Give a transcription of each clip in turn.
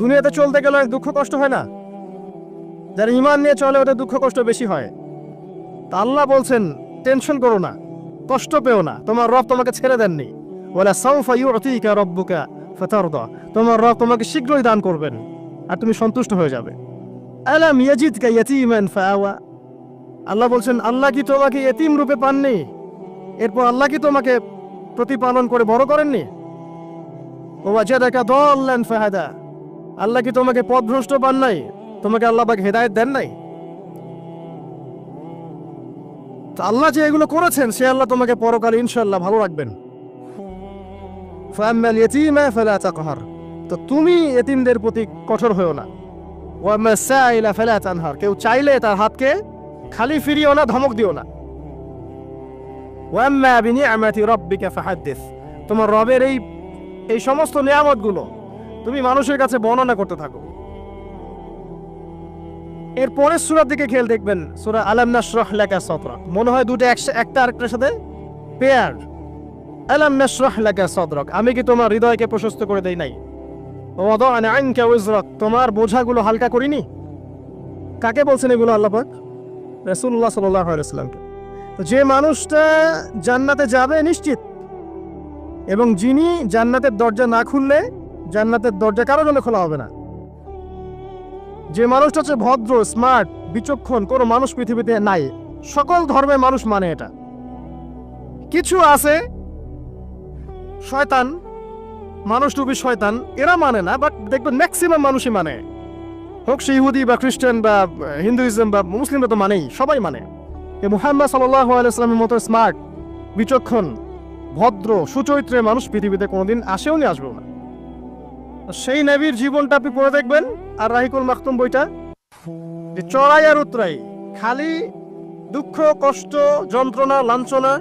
দুনিয়াতে চলতে গেলে অনেক দুঃখ কষ্ট হয় না? যারা ইমান নিয়ে চলে, ওদের দুঃখ কষ্ট বেশি হয়। তা আল্লাহ বলছেন, টেনশন করো না, কষ্ট পেও না। তোমার রব তোমাকে ছেড়ে দেননি। ফাতারদা। তোমার রব তোমাকে শীঘ্রই দান করবেন, আর তুমি সন্তুষ্ট হয়ে যাবে। আল্লাহ বলছেন, আল্লাহ কি তোমাকে এতিম রূপে পাননি? এরপর আল্লাহ কি তোমাকে প্রতিপালন করে বড় করেননি? ও ওয়াজাদাকা দাল্লান ফাহাদা। আল্লাহ কি তোমাকে পথভ্রষ্ট পান নাই? তোমাকে আল্লাহ পাক হেদায়েত দেন নাই? আল্লাহ যে এগুলো করেছেন, সে আল্লাহ তোমাকে পরকালে ইনশাল্লাহ ভালো রাখবেন। তো তুমি এতিমদের প্রতি কঠোর হয়েও না। কেউ চাইলে তার হাতকে খালি ফিরিও না, ধমক দিও না। তোমার রবের এই এই সমস্ত নিয়ামতগুলো তুমি মানুষের কাছে বর্ণনা করতে থাকো। এর পরের সুরার দিকে খেয়াল দেখবেন, সুরা আলাম নাশরাহ লাকা সদরা। মনে হয় দুটো একটা আরেকটার সাথে পেয়ার আলাম নাশরাহ লাকা সদরক। আমি কি তোমার হৃদয়কে প্রশস্ত করে দেই নাই? ওয়াদানা আনকা উজরাক তোমার বোঝাগুলো হালকা করিনি? কাকে বলছেন এগুলো আল্লাহ পাক? রাসূলুল্লাহ সাল্লাল্লাহু আলাইহি যে মানুষটা জান্নাতে যাবে নিশ্চিত, এবং যিনি জান্নাতের দরজা না খুললে জান্নাতের দরজা কারও জন্য খোলা হবে না। যে মানুষটা হচ্ছে ভদ্র স্মার্ট বিচক্ষণ, কোনো মানুষ পৃথিবীতে নাই। সকল ধর্মের মানুষ মানে এটা। কিছু আছে, শয়তান মানুষ টুপি শয়তান, এরা মানে না বাট দেখবেন ম্যাক্সিমাম মানুষই মানে। হোক সে ইহুদি বা খ্রিস্টান বা হিন্দুইজম বা মুসলিমরা তো মানেই, সবাই মানে। মুহাম্মদ আলাইসলামের মতো স্মার্ট বিচক্ষণ, ভদ্র, সুচরিত্রের মানুষ পৃথিবীতে কোনোদিন আসেও নি, আসবেও না। সেই নবীর জীবনটা আপনি পড়ে দেখবেন আর রাহিকুল মাখতুম বইটা। যে চড়াই আর উতরাই, খালি দুঃখ, কষ্ট, যন্ত্রণা, লাঞ্ছনা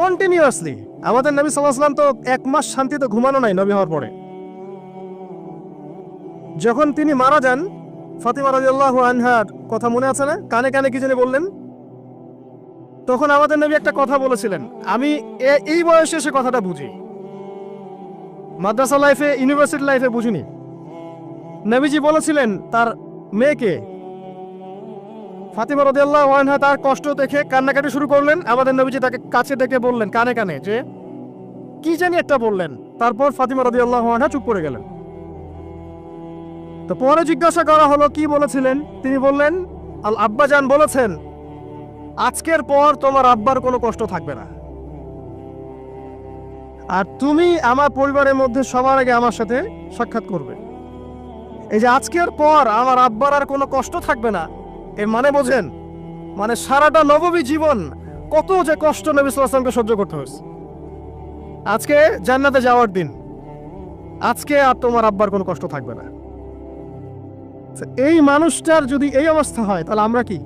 কন্টিনিউয়াসলি আমাদের নবী সাল্লাহাম তো এক মাস শান্তিতে ঘুমানো নাই নবী হওয়ার পরে। যখন তিনি মারা যান, ফাতিমা রাদিয়াল্লাহু আনহার কথা মনে আছে না? কানে কানে কি জানি বললেন? তখন আমাদের নবী একটা কথা বলেছিলেন, আমি এই বয়সে এসে কথাটা বুঝি। মাদ্রাসা লাইফে, ইউনিভার্সিটি লাইফে বুঝিনি। নবীজি বলেছিলেন, তার মেয়েকে ফাতিমা রদিয়াল্লাহ আনহা তার কষ্ট দেখে কান্নাকাটি শুরু করলেন। আমাদের নবীজি তাকে কাছে দেখে বললেন, কানে কানে, যে, কি জানি একটা বললেন। তারপর ফাতিমা রদিয়াল্লাহ আনহা চুপ করে গেলেন। তো পরে জিজ্ঞাসা করা হলো, কি বলেছিলেন? তিনি বললেন আল আব্বাজান বলেছেন, আজকের পর তোমার আব্বার কোনো কষ্ট থাকবে না। আর তুমি আমার পরিবারের মধ্যে সবার আগে আমার সাথে সাক্ষাৎ করবে। এই যে আজকের পর আমার আব্বার আর কোনো কষ্ট থাকবে না। এর মানে বোঝেন মানে সারাটা নবমী জীবন কত যে কষ্ট নবী সাল্লামকে সহ্য করতে হয়েছে। আজকে জান্নাতে যাওয়ার দিন। আজকে আর তোমার আব্বার কোনো কষ্ট থাকবে না। এই মানুষটার যদি এই অবস্থা হয়, তাহলে আমরা কি?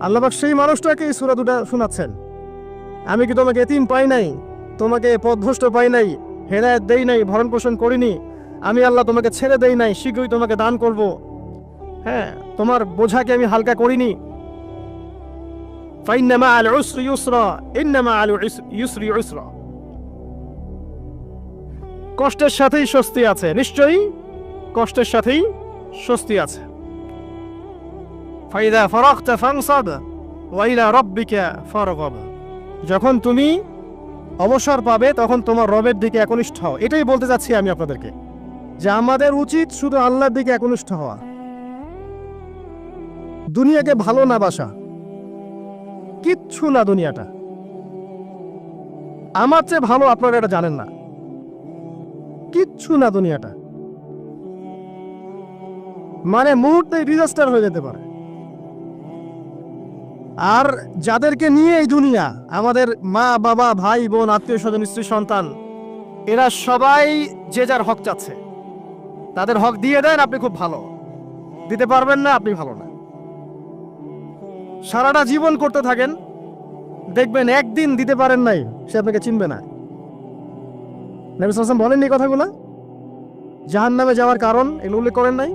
আল্লাহবাক সেই মানুষটাকে সুরা দুটা শোনাচ্ছেন। আমি কি তোমাকে এতিম পাই নাই? তোমাকে পথভ্রষ্ট পাই নাই, হেদায়ত দেই নাই, ভরণ পোষণ করিনি। আমি আল্লাহ তোমাকে ছেড়ে দেই নাই, শীঘ্রই তোমাকে দান করব। হ্যাঁ তোমার বোঝাকে আমি হালকা করিনি। কষ্টের সাথেই স্বস্তি আছে, নিশ্চয়ই? কষ্টের সাথেই স্বস্তি আছে। ফাইদা ফারাগতা ফানসাব ওয়া ইলা রাব্বিকা ফারগাব। যখন তুমি অবসর পাবে তখন তোমার রবের দিকে একনিষ্ঠ হও। এটাই বলতে চাচ্ছি আমি আপনাদেরকে, যে আমাদের উচিত শুধু আল্লাহর দিকে একনিষ্ঠ হওয়া। দুনিয়াকে ভালো না বাসা, কিচ্ছু না দুনিয়াটা। আমার চেয়ে ভালো আপনারা এটা জানেন না। কিচ্ছু না দুনিয়াটা। মানে মুহূর্তে ডিজাস্টার হয়ে যেতে পারে। আর যাদেরকে নিয়ে এই দুনিয়া, আমাদের মা, বাবা, ভাই, বোন, আত্মীয় স্বজন, স্ত্রী, সন্তান, এরা সবাই যে যার হক চাচ্ছে। তাদের হক দিয়ে দেন, আপনি খুব ভালো। দিতে পারবেন না, আপনি ভালো না। সারাটা জীবন করতে থাকেন, দেখবেন একদিন দিতে পারেন নাই, সে আপনাকে চিনবে না। নবী সাল্লাম বলেননি এই কথাগুলো? জাহান নামে যাওয়ার কারণ এগুলো উল্লেখ করেন নাই?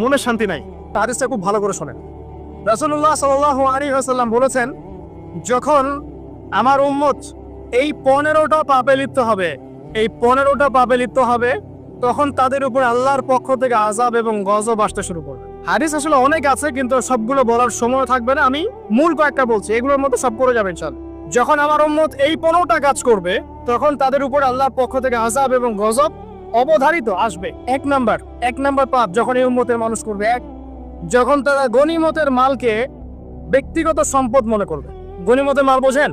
মনে শান্তি নাই। তারিসটা খুব ভালো করে শোনেন। রাসূলুল্লাহ সাল্লাল্লাহু আলাইহি ওয়াসাল্লাম বলেছেন, যখন আমার উম্মত এই পনেরোটা পাপে লিপ্ত হবে, এই পনেরোটা পাপে লিপ্ত হবে, তখন তাদের উপর আল্লাহর পক্ষ থেকে আজাব এবং গজব আসতে শুরু করবে। হাদিস আসলে অনেক আছে, কিন্তু সবগুলো বলার সময় থাকবে না। আমি মূল কয়েকটা বলছি, এগুলোর মধ্যে সব করে যাবেন চল যখন আমার উম্মত এই পনেরোটা কাজ করবে, তখন তাদের উপর আল্লাহর পক্ষ থেকে আজাব এবং গজব অবধারিত আসবে। এক নাম্বার এক নাম্বার পাপ যখন এই উম্মতের মানুষ করবে, এক, যখন তারা গনিমতের মালকে ব্যক্তিগত সম্পদ মনে করবে। গনিমতের মাল বোঝেন?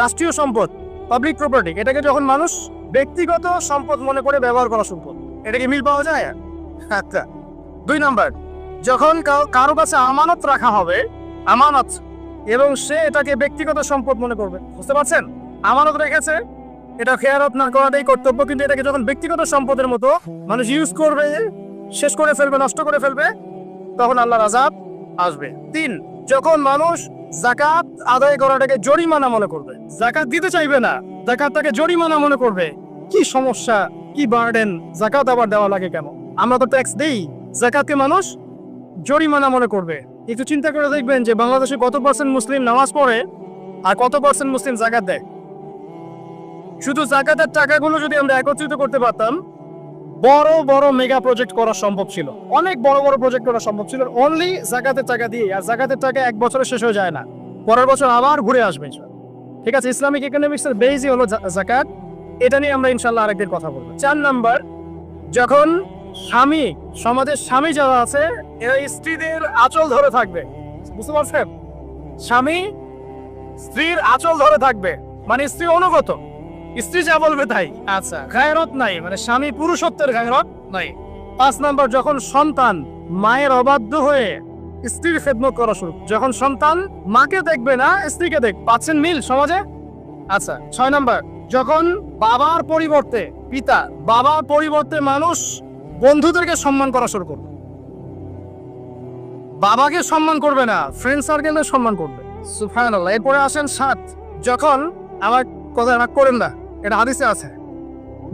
রাষ্ট্রীয় সম্পদ পাবলিক প্রপার্টি এটাকে যখন মানুষ ব্যক্তিগত সম্পদ মনে করে ব্যবহার করা সম্পদ, এটাকে মিল পাওয়া যায়? আচ্ছা দুই নাম্বার, যখন কারও কাছে আমানত রাখা হবে, আমানত, এবং সে এটাকে ব্যক্তিগত সম্পদ মনে করবে, বুঝতে পারছেন? আমানত রেখেছে এটা খেয়ারত না করাটাই কর্তব্য, কিন্তু এটাকে যখন ব্যক্তিগত সম্পদের মতো মানুষ ইউজ করবে, শেষ করে ফেলবে, নষ্ট করে ফেলবে, তখন আল্লাহর আজাব আসবে। তিন, যখন মানুষ জাকাত আদায় করাটাকে জরিমানা মনে করবে জাকাত দিতে চাইবে না জাকাতটাকে জরিমানা মনে করবে, কি সমস্যা, কি বার্ডেন জাকাত আবার দেওয়া লাগে কেন? আমরা তো ট্যাক্স দেই জাকাতকে মানুষ জরিমানা মনে করবে। একটু চিন্তা করে দেখবেন যে বাংলাদেশে কত পার্সেন্ট মুসলিম নামাজ পড়ে আর কত পার্সেন্ট মুসলিম জাকাত দেয়? শুধু জাকাতের টাকাগুলো যদি আমরা একত্রিত করতে পারতাম, বড় বড় মেগা প্রজেক্ট করা সম্ভব ছিল। অনেক বড় বড় প্রজেক্ট করা সম্ভব ছিল। অনলি জাকাতের টাকা দিয়ে আর জাকাতের টাকা এক বছরে শেষ হয়ে যায় না। পরের বছর আবার ঘুরে আসবে ঠিক আছে ইসলামিক ইকোনমিক্সের বেজই হলো জাকাত। এটা নিয়ে আমরা ইনশাল্লাহ আরেকদিন কথা বলব। চার নাম্বার, যখন স্বামী, সমাজের স্বামী যারা আছে, এরা স্ত্রীদের আঁচল ধরে থাকবে। বুঝতে পারছেন? স্বামী স্ত্রীর আঁচল ধরে থাকবে। মানে স্ত্রী অনুগত। স্ত্রী যা বলবে তাই। আচ্ছা গায়রত নাই মানে স্বামী পুরুষত্বের গায়রত নাই। পাঁচ নাম্বার, যখন সন্তান মায়ের অবাধ্য হয়ে স্ত্রীর খেদমত করা শুরু, যখন সন্তান মাকে দেখবে না, স্ত্রীকে দেখ পাচ্ছেন মিল সমাজে? আচ্ছা ছয় নাম্বার, যখন বাবার পরিবর্তে পিতা, বাবার পরিবর্তে মানুষ বন্ধুদেরকে সম্মান করা শুরু করবে। বাবাকে সম্মান করবে না ফ্রেন্ড সার্কেলের সম্মান করবে। সুফায়নাল্লাহ এরপরে আসেন সাত, যখন আমার কথা রাগ করেন না, এটা হাদিসে আছে।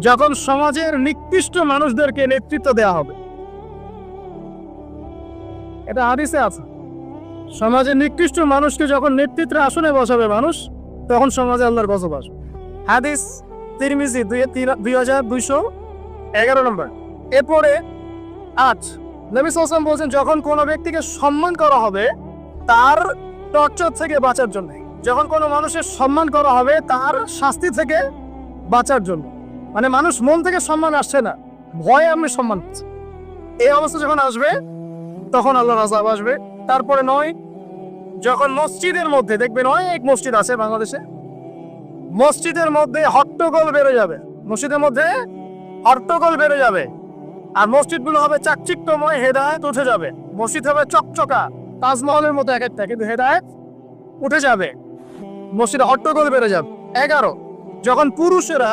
যখন সমাজের নিকৃষ্ট মানুষদেরকে নেতৃত্ব দেওয়া হবে, এটা হাদিসে আছে। সমাজের নিকৃষ্ট মানুষকে যখন নেতৃত্বের আসনে বসাবে মানুষ, তখন সমাজে আল্লাহর বসবাস হাদিস তিরমিজি দুই হাজার দুইশো এগারো নম্বর। এরপরে আট নবী সাল্লাম বলছেন, যখন কোনো ব্যক্তিকে সম্মান করা হবে, তার টর্চার থেকে বাঁচার জন্য। যখন কোনো মানুষের সম্মান করা হবে তার শাস্তি থেকে বাঁচার জন্য। মানে মানুষ মন থেকে সম্মান আসছে না, ভয়ে আমি সম্মান পাচ্ছি। এই অবস্থা যখন আসবে, তখন আল্লাহর রাজাব আসবে। তারপরে নয়, যখন মসজিদের মধ্যে, দেখবেন অনেক মসজিদ আছে বাংলাদেশে, মসজিদের মধ্যে হট্টগোল বেড়ে যাবে। মসজিদের মধ্যে হট্টগোল বেড়ে যাবে। আর মসজিদগুলো হবে চাকচিক্যময়, হেদায়ত উঠে যাবে। মসজিদ হবে চকচকা, তাজমহলের মতো এক একটা, কিন্তু হেদায়ত উঠে যাবে। মসজিদে হট্টগোল বেড়ে যাবে। এগারো, যখন পুরুষেরা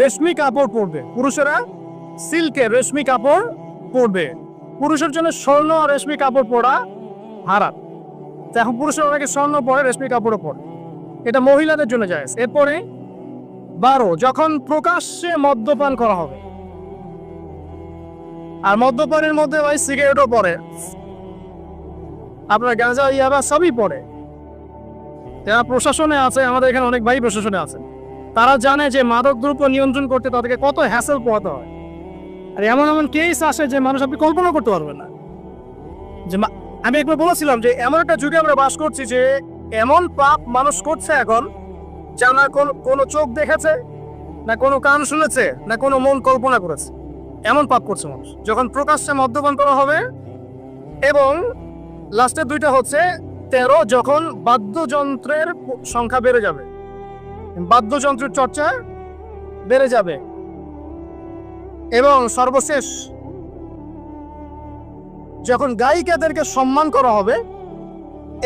রেশমি কাপড় পরবে, পুরুষেরা সিল্কের রেশমি কাপড় পরবে। পুরুষের জন্য স্বর্ণ আর রেশমি কাপড় পরা হারাম তো এখন পুরুষের অনেকে স্বর্ণ পরে, রেশমি কাপড়ও পরে। এটা মহিলাদের জন্য যায় এরপরে বারো, যখন প্রকাশ্যে মদ্যপান করা হবে, আর মদ্যপানের মধ্যে ভাই সিগারেটও পরে। আপনার গাঁজা ইয়াবা সবই পড়ে যারা প্রশাসনে আছে, আমাদের এখানে অনেক ভাই প্রশাসনে আছে, তারা জানে যে মাদক দ্রব্য নিয়ন্ত্রণ করতে তাদেরকে কত হ্যাসেল পোহাতে হয়। আর এমন এমন কেস আসে যে মানুষ আপনি কল্পনা করতে পারবেন না। যে আমি একবার বলেছিলাম যে এমন একটা যুগে আমরা বাস করছি যে এমন পাপ মানুষ করছে এখন, যা না কোনো চোখ দেখেছে, না কোনো কান শুনেছে, না কোনো মন কল্পনা করেছে। এমন পাপ করছে মানুষ। যখন প্রকাশ্যে মদ্যপান করা হবে, এবং লাস্টের দুইটা হচ্ছে তেরো যখন বাদ্যযন্ত্রের সংখ্যা বেড়ে যাবে। বাদ্যযন্ত্রের চর্চা বেড়ে যাবে। এবং সর্বশেষ, যখন গায়িকাদেরকে সম্মান করা হবে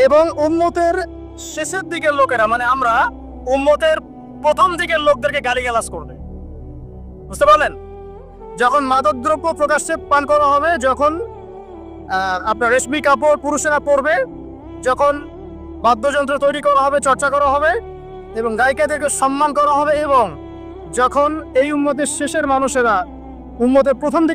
এবং উম্মতের শেষের দিকের লোকেরা মানে আমরা উম্মতের প্রথম দিকের লোকদেরকে গালিগালাজ করবে। বুঝতে পারলেন? যখন মাদকদ্রব্য প্রকাশ্যে পান করা হবে, যখন আপনার রেশমি কাপড় পুরুষেরা পরবে যখন বাদ্যযন্ত্র তৈরি করা হবে, চর্চা করা হবে এবং গায়িকাদেরকে সম্মান করা হবে এবং যখন এই উম্মতের শেষের মানুষেরা উম্মতের প্রথম দিকে